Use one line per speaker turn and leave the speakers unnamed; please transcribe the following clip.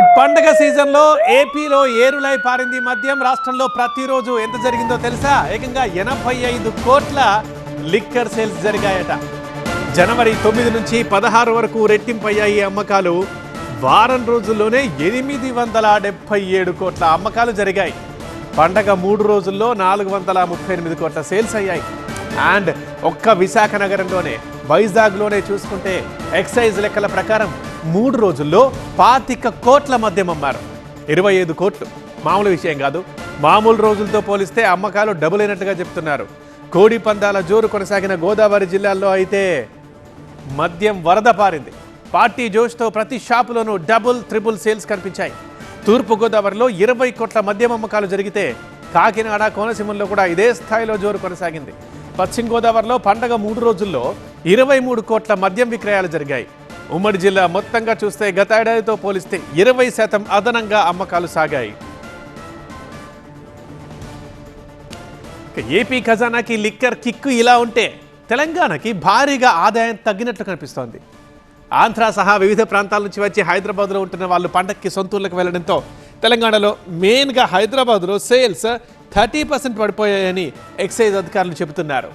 పండగ సీజన్లో ఏపీలో ఏరులై పారింది మద్యం రాష్ట్రంలో ప్రతిరోజు ఎంత జరిగిందో తెలుసా? ఏకంగా ఎనభై ఐదు కోట్ల లిక్కర్ సేల్స్ జరిగాయట. జనవరి తొమ్మిది నుంచి పదహారు వరకు రెట్టింపయ్యాయి అమ్మకాలు. వారం రోజుల్లోనే ఎనిమిది వందల డెబ్బై ఏడు కోట్ల అమ్మకాలు జరిగాయి. పండగ మూడు రోజుల్లో నాలుగు వందల ముప్పై ఎనిమిది కోట్ల సేల్స్ అయ్యాయి. అండ్ ఒక్క విశాఖ నగరంలోనే వైజాగ్లోనే చూసుకుంటే ఎక్సైజ్ లెక్కల ప్రకారం మూడు రోజుల్లో పాతిక కోట్ల మద్యం అమ్మారు. ఇరవై ఐదు కోట్లు. మామూలు విషయం కాదు. మామూలు రోజులతో పోలిస్తే అమ్మకాలు డబుల్ అయినట్టుగా చెప్తున్నారు. కోడి పందాల జోరు కొనసాగిన గోదావరి జిల్లాల్లో అయితే మద్యం వరద పారింది. పార్టీ జోష్తో ప్రతి షాపులోనూ డబుల్ త్రిబుల్ సేల్స్ కనిపించాయి. తూర్పు గోదావరిలో ఇరవై కోట్ల మద్యం అమ్మకాలు జరిగితే కాకినాడ కోనసీమల్లో కూడా ఇదే స్థాయిలో జోరు కొనసాగింది. పశ్చిమ గోదావరిలో పండగ మూడు రోజుల్లో ఇరవై మూడు కోట్ల మద్యం విక్రయాలు జరిగాయి. ఉమ్మడి జిల్లా మొత్తంగా చూస్తే గత ఏడాదితో పోలిస్తే ఇరవై శాతం అదనంగా అమ్మకాలు సాగాయి. ఏపీ ఖజానాకి లిక్కర్ కిక్కు ఇలా ఉంటే తెలంగాణకి భారీగా ఆదాయం తగ్గినట్లు కనిపిస్తోంది. ఆంధ్ర సహా వివిధ ప్రాంతాల నుంచి వచ్చి హైదరాబాద్లో ఉంటున్న వాళ్ళు పండక్కి సొంతూర్లకు వెళ్ళడంతో తెలంగాణలో మెయిన్గా హైదరాబాద్లో సేల్స్ థర్టీ పర్సెంట్ పడిపోయాయని ఎక్సైజ్ అధికారులు చెబుతున్నారు.